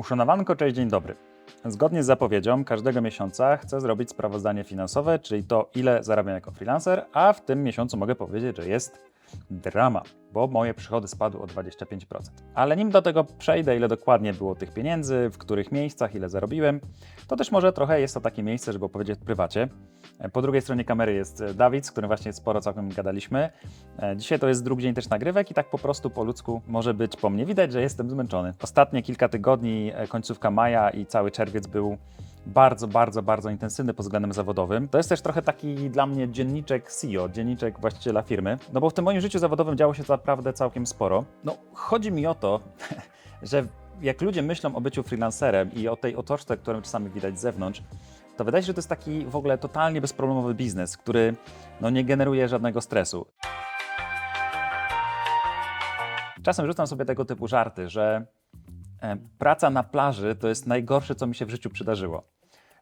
Uszanowanko, cześć, dzień dobry. Zgodnie z zapowiedzią, każdego miesiąca chcę zrobić sprawozdanie finansowe, czyli to, ile zarabiam jako freelancer, a w tym miesiącu mogę powiedzieć, że jest drama, bo moje przychody spadły o 25%. Ale nim do tego przejdę, ile dokładnie było tych pieniędzy, w których miejscach, ile zarobiłem, to też może trochę jest to takie miejsce, żeby opowiedzieć w prywacie. Po drugiej stronie kamery jest Dawid, z którym właśnie sporo całkiem gadaliśmy. E, Dzisiaj to jest drugi dzień też nagrywek i tak po prostu po ludzku może być po mnie. Widać, że jestem zmęczony. Ostatnie kilka tygodni, e, końcówka maja i cały czerwiec był bardzo, bardzo, bardzo intensywny pod względem zawodowym. To jest też trochę taki dla mnie dzienniczek CEO, dzienniczek właściciela firmy, no bo w tym moim życiu zawodowym działo się naprawdę całkiem sporo. No, chodzi mi o to, że jak ludzie myślą o byciu freelancerem i o tej otoczce, którą czasami widać z zewnątrz, to wydaje się, że to jest taki w ogóle totalnie bezproblemowy biznes, który no, nie generuje żadnego stresu. Czasem rzucam sobie tego typu żarty, że e, praca na plaży to jest najgorsze, co mi się w życiu przydarzyło.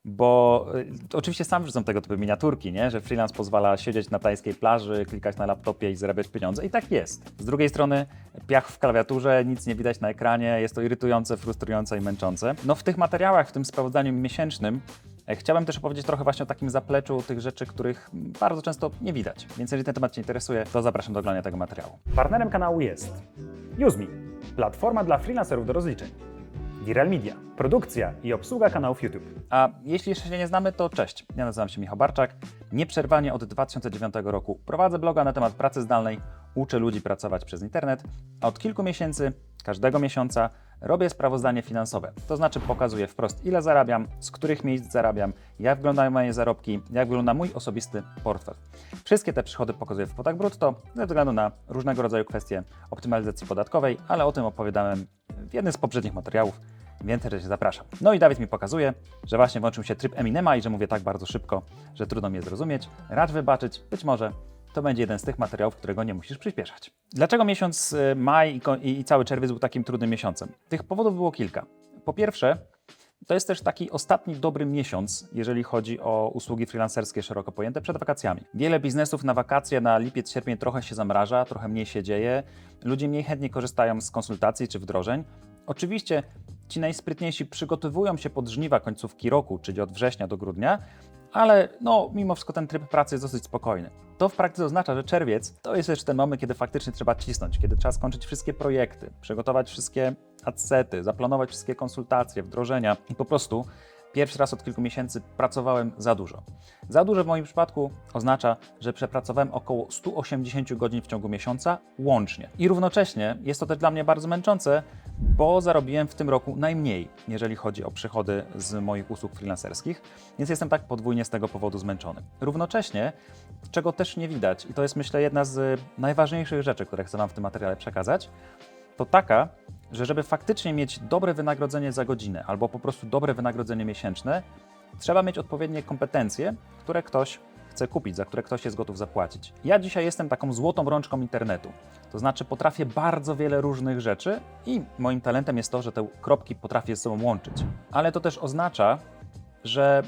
Bo y, oczywiście sam wrzucam tego typu miniaturki, nie? że freelance pozwala siedzieć na tajskiej plaży, klikać na laptopie i zarabiać pieniądze. I tak jest. Z drugiej strony piach w klawiaturze, nic nie widać na ekranie, jest to irytujące, frustrujące i męczące. No w tych materiałach, w tym sprawozdaniu miesięcznym, e, chciałem też opowiedzieć trochę właśnie o takim zapleczu tych rzeczy, których bardzo często nie widać. Więc jeżeli ten temat Cię interesuje, to zapraszam do oglądania tego materiału. Partnerem kanału jest UseMe, platforma dla freelancerów do rozliczeń. Viral Media, produkcja i obsługa kanałów YouTube. A jeśli jeszcze się nie znamy, to cześć. Ja nazywam się Michał Barczak. Nieprzerwanie od 2009 roku prowadzę bloga na temat pracy zdalnej, uczę ludzi pracować przez internet, a od kilku miesięcy, każdego miesiąca, robię sprawozdanie finansowe. To znaczy pokazuję wprost, ile zarabiam, z których miejsc zarabiam, jak wyglądają moje zarobki, jak wygląda mój osobisty portfel. Wszystkie te przychody pokazuję w kwotach brutto, ze względu na różnego rodzaju kwestie optymalizacji podatkowej, ale o tym opowiadałem w jednym z poprzednich materiałów. Więcej rzeczy zapraszam. No i Dawid mi pokazuje, że właśnie włączył się tryb Eminema i że mówię tak bardzo szybko, że trudno mnie zrozumieć. Racz wybaczyć, być może to będzie jeden z tych materiałów, którego nie musisz przyspieszać. Dlaczego miesiąc y, maj i cały czerwiec był takim trudnym miesiącem? Tych powodów było kilka. Po pierwsze, to jest też taki ostatni dobry miesiąc, jeżeli chodzi o usługi freelancerskie szeroko pojęte przed wakacjami. Wiele biznesów na wakacje, na lipiec, sierpień trochę się zamraża, trochę mniej się dzieje. Ludzie mniej chętnie korzystają z konsultacji czy wdrożeń. Oczywiście ci najsprytniejsi przygotowują się pod żniwa końcówki roku, czyli od września do grudnia, ale no, mimo wszystko ten tryb pracy jest dosyć spokojny. To w praktyce oznacza, że czerwiec to jest też ten moment, kiedy faktycznie trzeba cisnąć, kiedy trzeba skończyć wszystkie projekty, przygotować wszystkie adsety, zaplanować wszystkie konsultacje, wdrożenia i po prostu pierwszy raz od kilku miesięcy pracowałem za dużo. Za dużo w moim przypadku oznacza, że przepracowałem około 180 godzin w ciągu miesiąca łącznie. I równocześnie jest to też dla mnie bardzo męczące, bo zarobiłem w tym roku najmniej, jeżeli chodzi o przychody z moich usług freelancerskich, więc jestem tak podwójnie z tego powodu zmęczony. Równocześnie, czego też nie widać, i to jest myślę jedna z najważniejszych rzeczy, które chcę Wam w tym materiale przekazać, to taka, że żeby faktycznie mieć dobre wynagrodzenie za godzinę albo po prostu dobre wynagrodzenie miesięczne, trzeba mieć odpowiednie kompetencje, które ktoś chce kupić, za które ktoś jest gotów zapłacić. Ja dzisiaj jestem taką złotą rączką internetu. To znaczy potrafię bardzo wiele różnych rzeczy i moim talentem jest to, że te kropki potrafię ze sobą łączyć. Ale to też oznacza, że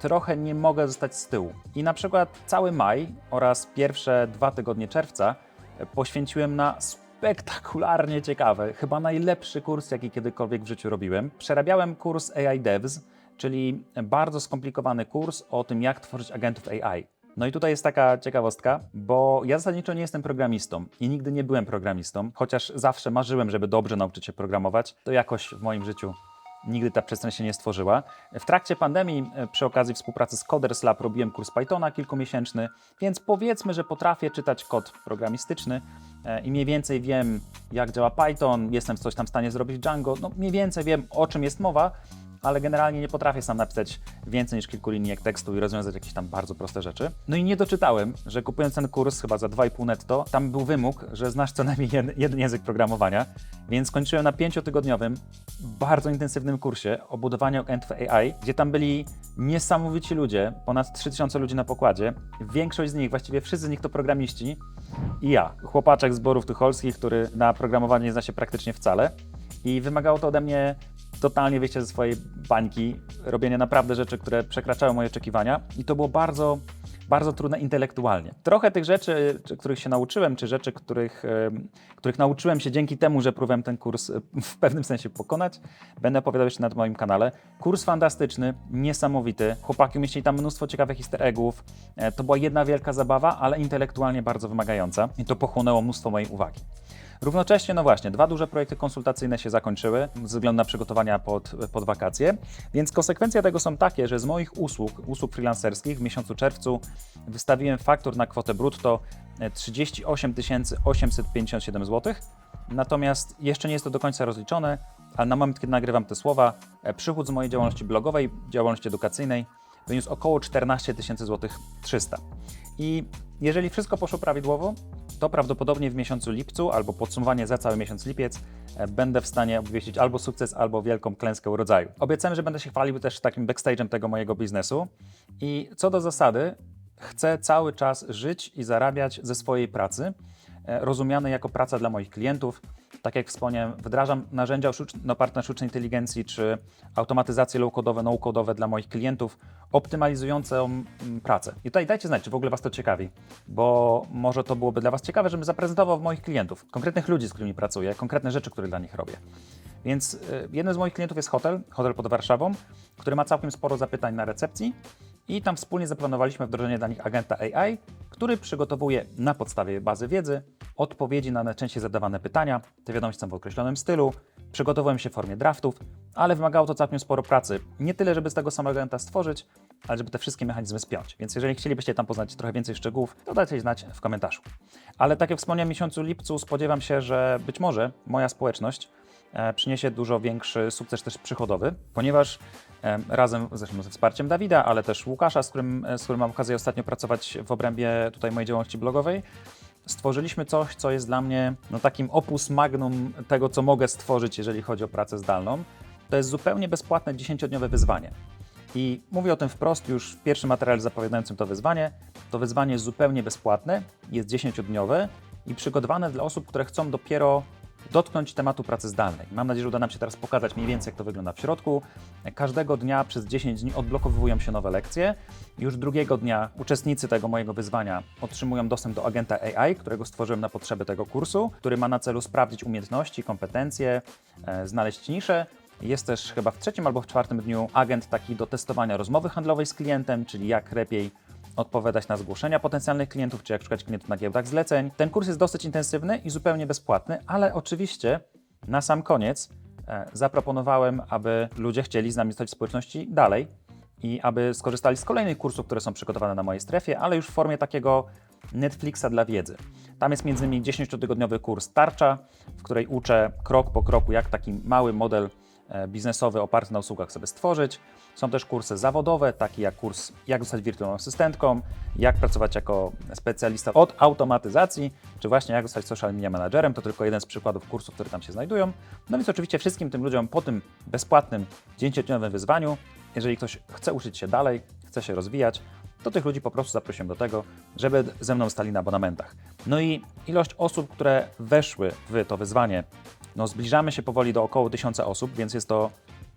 trochę nie mogę zostać z tyłu. I na przykład cały maj oraz pierwsze dwa tygodnie czerwca e, poświęciłem na spektakularnie ciekawy, chyba najlepszy kurs, jaki kiedykolwiek w życiu robiłem. Przerabiałem kurs AI Devs, czyli bardzo skomplikowany kurs o tym, jak tworzyć agentów AI. No i tutaj jest taka ciekawostka, bo ja zasadniczo nie jestem programistą i nigdy nie byłem programistą, chociaż zawsze marzyłem, żeby dobrze nauczyć się programować. To jakoś w moim życiu nigdy ta przestrzeń się nie stworzyła. W trakcie pandemii, e, przy okazji współpracy z Coders Lab, robiłem kurs Pythona kilkumiesięczny, więc powiedzmy, że potrafię czytać kod programistyczny e, i mniej więcej wiem, jak działa Python, jestem coś tam w stanie zrobić Django, no mniej więcej wiem, o czym jest mowa, ale generalnie nie potrafię sam napisać więcej niż kilku linijek tekstu i rozwiązać jakieś tam bardzo proste rzeczy. No i nie doczytałem, że kupując ten kurs chyba za 2,5 netto, tam był wymóg, że znasz co najmniej jed- jeden język programowania, więc skończyłem na pięciotygodniowym, bardzo intensywnym kursie o budowaniu agentów AI, gdzie tam byli niesamowici ludzie, ponad 3000 ludzi na pokładzie. Większość z nich, właściwie wszyscy z nich to programiści i ja, chłopaczek z Borów Tucholskich, który na programowaniu nie zna się praktycznie wcale i wymagało to ode mnie totalnie wyjścia ze swojej bańki, robienia naprawdę rzeczy, które przekraczały moje oczekiwania i to było bardzo bardzo trudne intelektualnie. Trochę tych rzeczy, czy- których się nauczyłem, czy rzeczy, których, których nauczyłem się dzięki temu, że próbowałem ten kurs w pewnym sensie pokonać, będę opowiadał jeszcze na moim kanale. Kurs fantastyczny, niesamowity. Chłopaki umieścili tam mnóstwo ciekawych easter eggów. E, To była jedna wielka zabawa, ale intelektualnie bardzo wymagająca i to pochłonęło mnóstwo mojej uwagi. Równocześnie, no właśnie, dwa duże projekty konsultacyjne się zakończyły ze względu na przygotowania pod, pod wakacje, więc konsekwencje tego są takie, że z moich usług, usług freelancerskich w miesiącu czerwcu wystawiłem faktur na kwotę brutto e, 38 857 zł, natomiast jeszcze nie jest to do końca rozliczone, ale na moment, kiedy nagrywam te słowa, e, przychód z mojej działalności blogowej, działalności edukacyjnej wyniósł około 14 tysięcy złotych 300. I jeżeli wszystko poszło prawidłowo, to prawdopodobnie w miesiącu lipcu albo podsumowanie za cały miesiąc lipiec e, będę w stanie obwieścić albo sukces, albo wielką klęskę rodzaju. Obiecałem, że będę się chwalił też takim backstage'em tego mojego biznesu i co do zasady, chcę cały czas żyć i zarabiać ze swojej pracy, e, rozumianej jako praca dla moich klientów. Tak jak wspomniałem, wdrażam narzędzia oparte na sztucznej inteligencji czy automatyzacje low-codowe, no-codowe dla moich klientów, optymalizujące mm, pracę. I tutaj dajcie znać, czy w ogóle Was to ciekawi, bo może to byłoby dla Was ciekawe, żebym zaprezentował moich klientów, konkretnych ludzi, z którymi pracuję, konkretne rzeczy, które dla nich robię. Więc y, jednym z moich klientów jest hotel, hotel pod Warszawą, który ma całkiem sporo zapytań na recepcji i tam wspólnie zaplanowaliśmy wdrożenie dla nich agenta AI, który przygotowuje na podstawie bazy wiedzy odpowiedzi na najczęściej zadawane pytania. Te wiadomości są w określonym stylu. Przygotowałem się w formie draftów, ale wymagało to całkiem sporo pracy. Nie tyle, żeby z tego samego agenta stworzyć, ale żeby te wszystkie mechanizmy spiąć. Więc jeżeli chcielibyście tam poznać trochę więcej szczegółów, to dajcie znać w komentarzu. Ale tak jak wspomniałem, w miesiącu lipcu spodziewam się, że być może moja społeczność przyniesie dużo większy sukces też przychodowy, ponieważ e, razem zresztą ze wsparciem Dawida, ale też Łukasza, z którym, e, z którym mam okazję ostatnio pracować w obrębie tutaj mojej działalności blogowej, stworzyliśmy coś, co jest dla mnie no, takim opus magnum tego, co mogę stworzyć, jeżeli chodzi o pracę zdalną. To jest zupełnie bezpłatne 10-dniowe wyzwanie. I mówię o tym wprost już w pierwszym materiale zapowiadającym to wyzwanie. To wyzwanie jest zupełnie bezpłatne, jest 10-dniowe i przygotowane dla osób, które chcą dopiero dotknąć tematu pracy zdalnej. Mam nadzieję, że uda nam się teraz pokazać mniej więcej, jak to wygląda w środku. Każdego dnia przez 10 dni odblokowują się nowe lekcje. Już drugiego dnia uczestnicy tego mojego wyzwania otrzymują dostęp do agenta AI, którego stworzyłem na potrzeby tego kursu, który ma na celu sprawdzić umiejętności, kompetencje, e, znaleźć nisze. Jest też chyba w trzecim albo w czwartym dniu agent taki do testowania rozmowy handlowej z klientem, czyli jak lepiej odpowiadać na zgłoszenia potencjalnych klientów, czy jak szukać klientów na giełdach zleceń. Ten kurs jest dosyć intensywny i zupełnie bezpłatny, ale oczywiście na sam koniec e, zaproponowałem, aby ludzie chcieli z nami zostać w społeczności dalej i aby skorzystali z kolejnych kursów, które są przygotowane na mojej strefie, ale już w formie takiego Netflixa dla wiedzy. Tam jest między innymi 10-tygodniowy kurs Tarcza, w której uczę krok po kroku, jak taki mały model biznesowy oparty na usługach sobie stworzyć. Są też kursy zawodowe, takie jak kurs jak zostać wirtualną asystentką, jak pracować jako specjalista od automatyzacji, czy właśnie jak zostać social media managerem. To tylko jeden z przykładów kursów, które tam się znajdują. No więc oczywiście wszystkim tym ludziom po tym bezpłatnym 10-dniowym wyzwaniu, jeżeli ktoś chce uczyć się dalej, chce się rozwijać, to tych ludzi po prostu zaprosiłem do tego, żeby ze mną stali na abonamentach. No i ilość osób, które weszły w to wyzwanie, no zbliżamy się powoli do około 1000 osób, więc jest to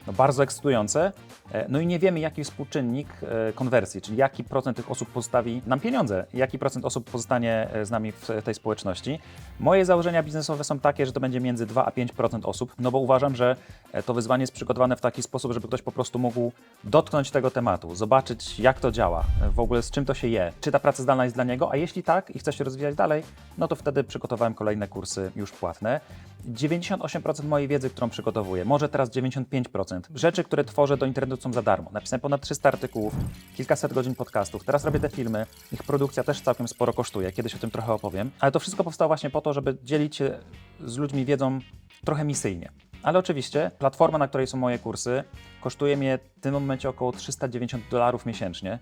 no, bardzo ekscytujące. E, No i nie wiemy, jaki współczynnik e, konwersji, czyli jaki procent tych osób postawi nam pieniądze, jaki procent osób pozostanie e, z nami w tej społeczności. Moje założenia biznesowe są takie, że to będzie między 2 a 5% osób, no bo uważam, że to wyzwanie jest przygotowane w taki sposób, żeby ktoś po prostu mógł dotknąć tego tematu, zobaczyć, jak to działa, w ogóle z czym to się je, czy ta praca zdalna jest dla niego, a jeśli tak i chce się rozwijać dalej, no to wtedy przygotowałem kolejne kursy już płatne. 98% mojej wiedzy, którą przygotowuję, może teraz 95%. Rzeczy, które tworzę do internetu są za darmo. Napisałem ponad 300 artykułów, kilkaset godzin podcastów. Teraz robię te filmy. Ich produkcja też całkiem sporo kosztuje. Kiedyś o tym trochę opowiem. Ale to wszystko powstało właśnie po to, żeby dzielić się z ludźmi wiedzą trochę misyjnie. Ale oczywiście platforma, na której są moje kursy, kosztuje mnie w tym momencie około 390 dolarów miesięcznie.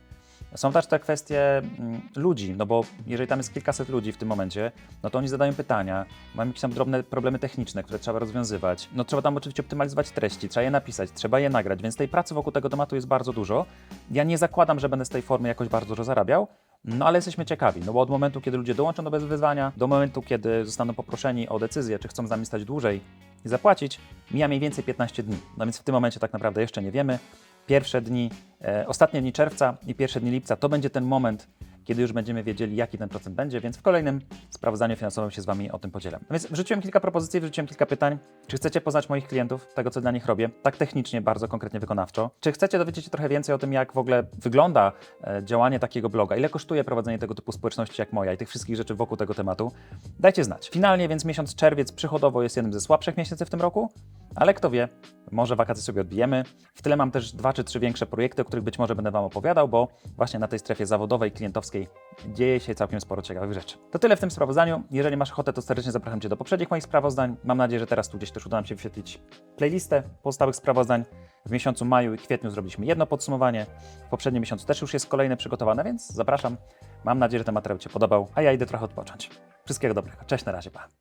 Są też te kwestie mm, ludzi, no bo jeżeli tam jest kilkaset ludzi w tym momencie, no to oni zadają pytania, mają jakieś tam drobne problemy techniczne, które trzeba rozwiązywać. No trzeba tam oczywiście optymalizować treści, trzeba je napisać, trzeba je nagrać, więc tej pracy wokół tego tematu jest bardzo dużo. Ja nie zakładam, że będę z tej formy jakoś bardzo dużo zarabiał, no ale jesteśmy ciekawi, no bo od momentu, kiedy ludzie dołączą do wyzwania, do momentu, kiedy zostaną poproszeni o decyzję, czy chcą z nami stać dłużej i zapłacić, mija mniej więcej 15 dni. No więc w tym momencie tak naprawdę jeszcze nie wiemy. Pierwsze dni, e, ostatnie dni czerwca i pierwsze dni lipca to będzie ten moment, kiedy już będziemy wiedzieli, jaki ten procent będzie, więc w kolejnym sprawozdaniu finansowym się z Wami o tym podzielę. No więc wrzuciłem kilka propozycji, wrzuciłem kilka pytań. Czy chcecie poznać moich klientów, tego co dla nich robię, tak technicznie, bardzo konkretnie wykonawczo? Czy chcecie dowiedzieć się trochę więcej o tym, jak w ogóle wygląda e, działanie takiego bloga, ile kosztuje prowadzenie tego typu społeczności jak moja i tych wszystkich rzeczy wokół tego tematu? Dajcie znać. Finalnie więc miesiąc czerwiec przychodowo jest jednym ze słabszych miesięcy w tym roku, ale kto wie, może wakacje sobie odbijemy. W tyle mam też dwa czy trzy większe projekty, o których być może będę Wam opowiadał, bo właśnie na tej strefie zawodowej, klientowskiej dzieje się całkiem sporo ciekawych rzeczy. To tyle w tym sprawozdaniu. Jeżeli masz ochotę, to serdecznie zapraszam Cię do poprzednich moich sprawozdań. Mam nadzieję, że teraz tu gdzieś też uda nam się wyświetlić playlistę pozostałych sprawozdań. W miesiącu maju i kwietniu zrobiliśmy jedno podsumowanie. W poprzednim miesiącu też już jest kolejne przygotowane, więc zapraszam. Mam nadzieję, że ten materiał Ci się podobał, a ja idę trochę odpocząć. Wszystkiego dobrego. Cześć, na razie, pa.